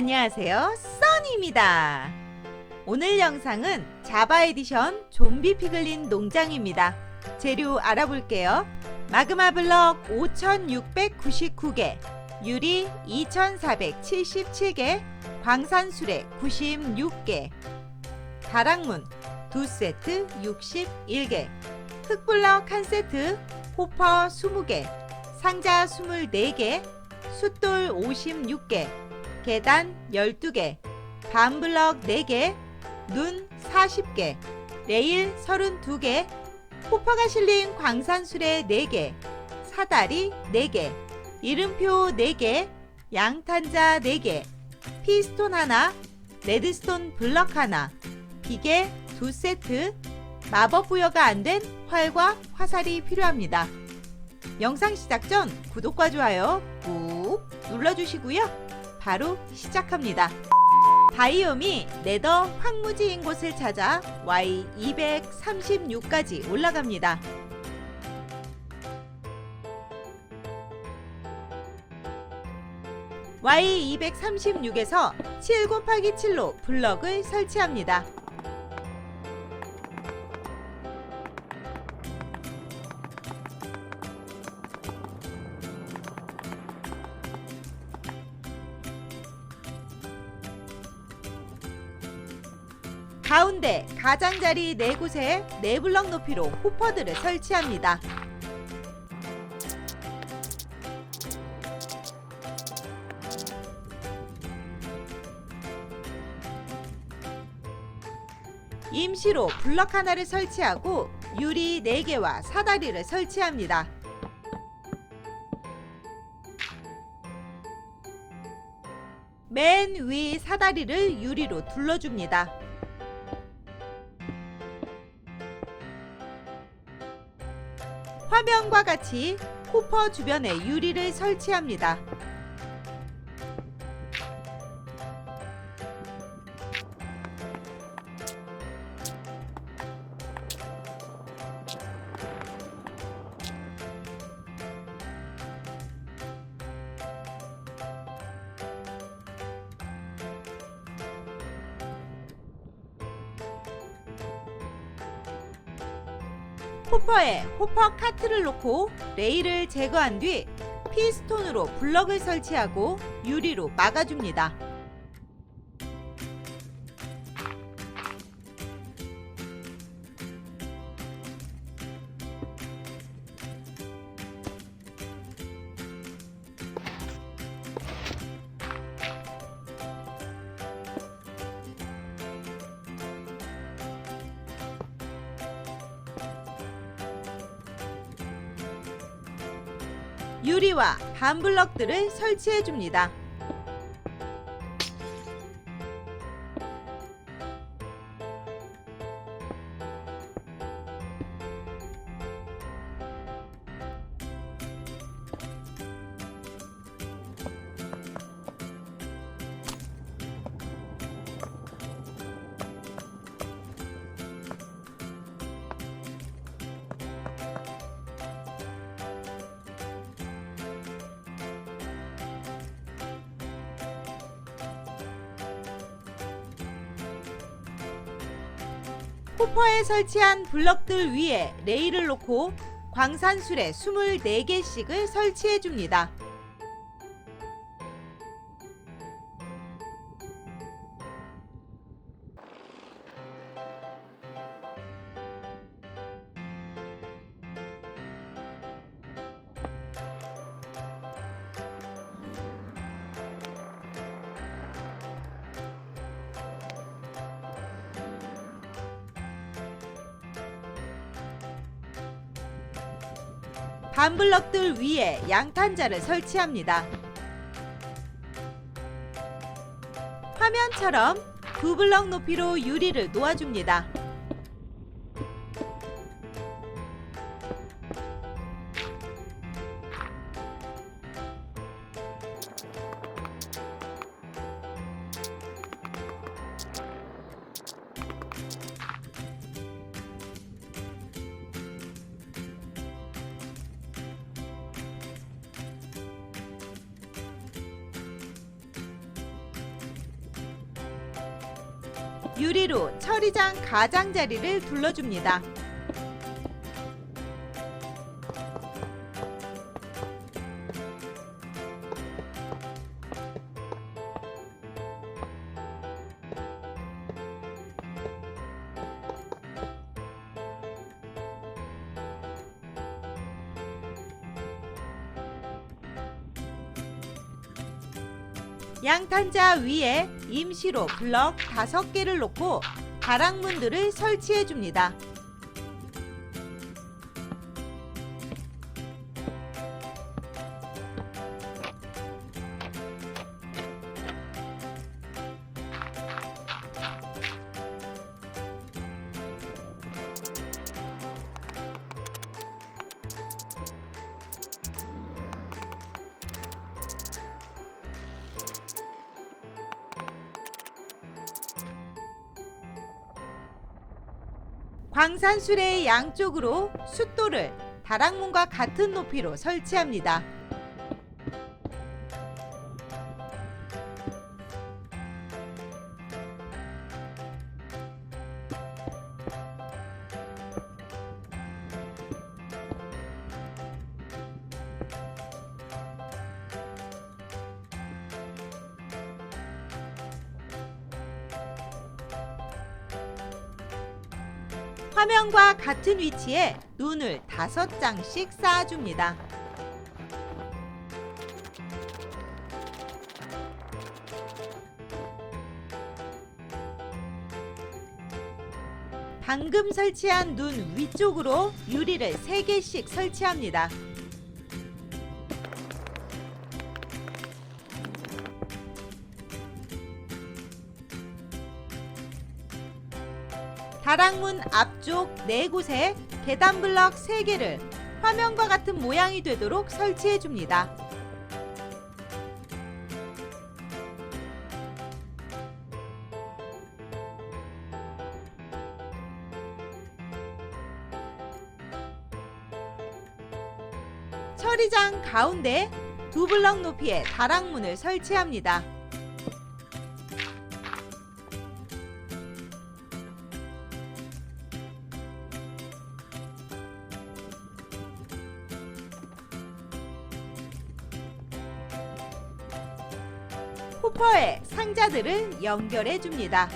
안녕하세요. 써니입니다. 오늘 영상은 자바 에디션 좀비 피글린 농장입니다. 재료 알아볼게요. 마그마 블럭 5699개, 유리 2477개, 광산 수레 96개, 다락문 2세트 61개, 흙블럭 1세트, 호퍼 20개, 상자 24개, 숫돌 56개, 계단 12개, 반블럭 4개, 눈 40개, 레일 32개, 호퍼가 실린 광산수레 4개, 사다리 4개, 이름표 4개, 양탄자 4개, 피스톤 하나, 레드스톤 블럭 하나, 비계 2세트, 마법 부여가 안 된 활과 화살이 필요합니다. 영상 시작 전 구독과 좋아요 꾹 눌러주시고요. 바로 시작합니다. 바이옴이 네더 황무지인 곳을 찾아 Y236까지 올라갑니다. Y236에서 7 곱하기 7로 블럭을 설치합니다. 가운데 가장자리 4곳에 4블럭 높이로 호퍼들을 설치합니다. 임시로 블럭 하나를 설치하고 유리 4개와 사다리를 설치합니다. 맨 위 사다리를 유리로 둘러줍니다. 화면과 같이 호퍼 주변에 유리를 설치합니다. 호퍼에 호퍼 카트를 놓고 레일을 제거한 뒤 피스톤으로 블럭을 설치하고 유리로 막아줍니다. 유리와 반블럭들을 설치해 줍니다. 호퍼에 설치한 블럭들 위에 레일을 놓고 광산술에 24개씩을 설치해 줍니다. 반블럭들 위에 양탄자를 설치합니다. 화면처럼 두 블럭 높이로 유리를 놓아줍니다. 유리로 처리장 가장자리를 둘러줍니다. 양탄자 위에 임시로 블럭 5개를 놓고 다락문들을 설치해 줍니다. 광산수레의 양쪽으로 숫돌을 다락문과 같은 높이로 설치합니다. 같은 위치에 눈을 다섯 장씩 쌓아줍니다. 방금 설치한 눈 위쪽으로 유리를 3개씩 설치합니다. 다락문 앞쪽 네 곳에 계단 블럭 3개를 화면과 같은 모양이 되도록 설치해 줍니다. 처리장 가운데 두 블럭 높이의 다락문을 설치합니다. 호퍼에 상자들을 연결해 줍니다.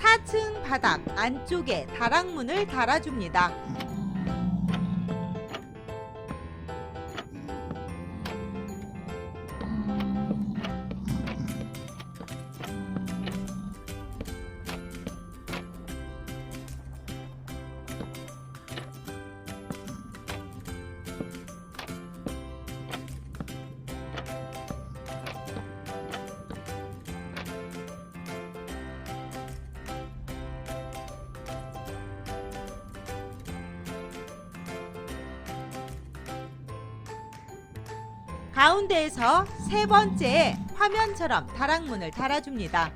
사층 바닥 안쪽에 다락문을 달아줍니다. 가운데에서 세 번째 화면처럼 다락문을 달아줍니다.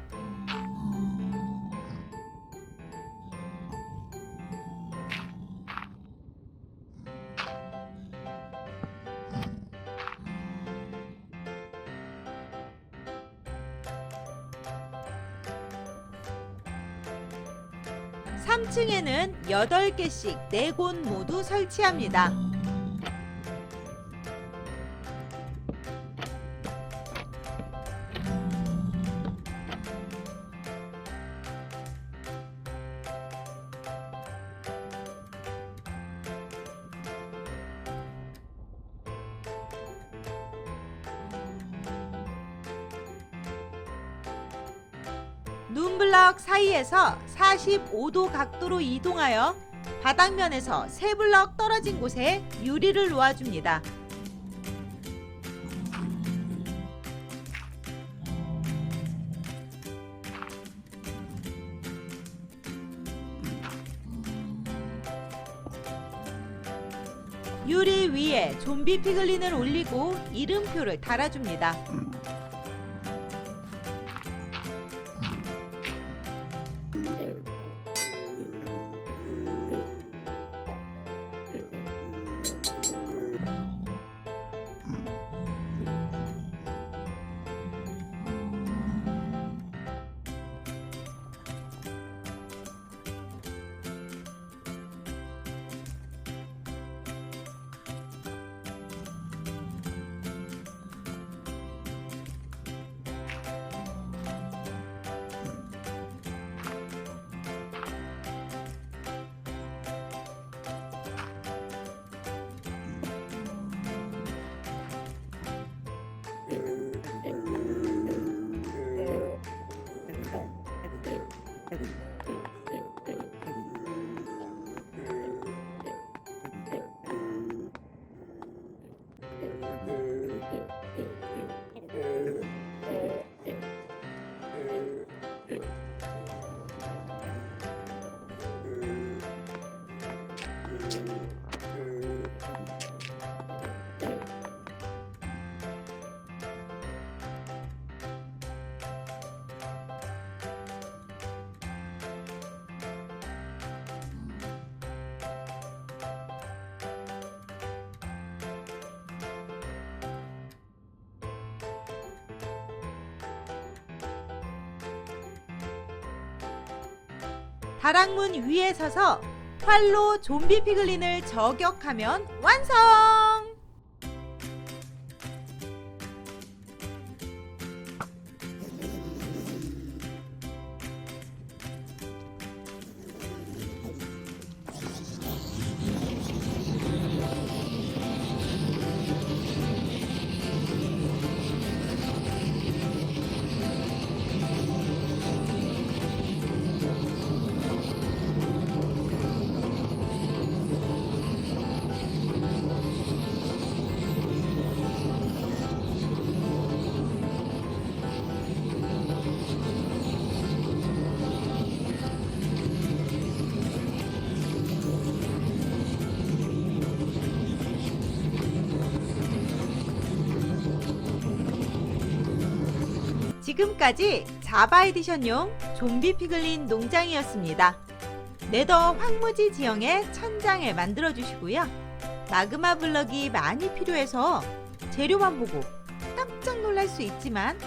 삼층에는 8개씩 4곳 모두 설치합니다. 눈블럭 사이에서 45도 각도로 이동하여 바닥면에서 세 블럭 떨어진 곳에 유리를 놓아줍니다. 유리 위에 좀비 피글린을 올리고 이름표를 달아줍니다. 다락문 위에 서서 활로 좀비 피글린을 저격하면 완성! 지금까지 자바 에디션용 좀비 피글린 농장이었습니다. 네더 황무지 지형의 천장을 만들어 주시고요. 마그마 블럭이 많이 필요해서 재료만 보고 깜짝 놀랄 수 있지만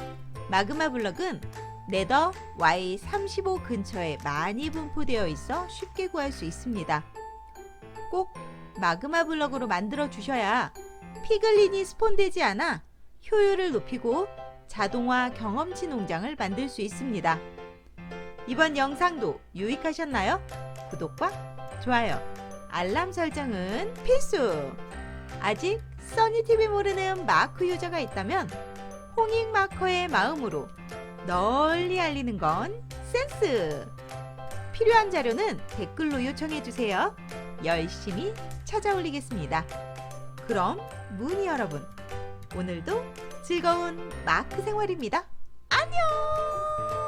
마그마 블럭은 네더 Y35 근처에 많이 분포되어 있어 쉽게 구할 수 있습니다. 꼭 마그마 블럭으로 만들어 주셔야 피글린이 스폰되지 않아 효율을 높이고 자동화 경험치 농장을 만들 수 있습니다. 이번 영상도 유익하셨나요? 구독과 좋아요, 알람 설정은 필수! 아직 써니TV 모르는 마크 유저가 있다면 홍익 마커의 마음으로 널리 알리는 건 센스! 필요한 자료는 댓글로 요청해주세요. 열심히 찾아 올리겠습니다. 그럼 문희 여러분, 오늘도 즐거운 마크 생활입니다. 안녕!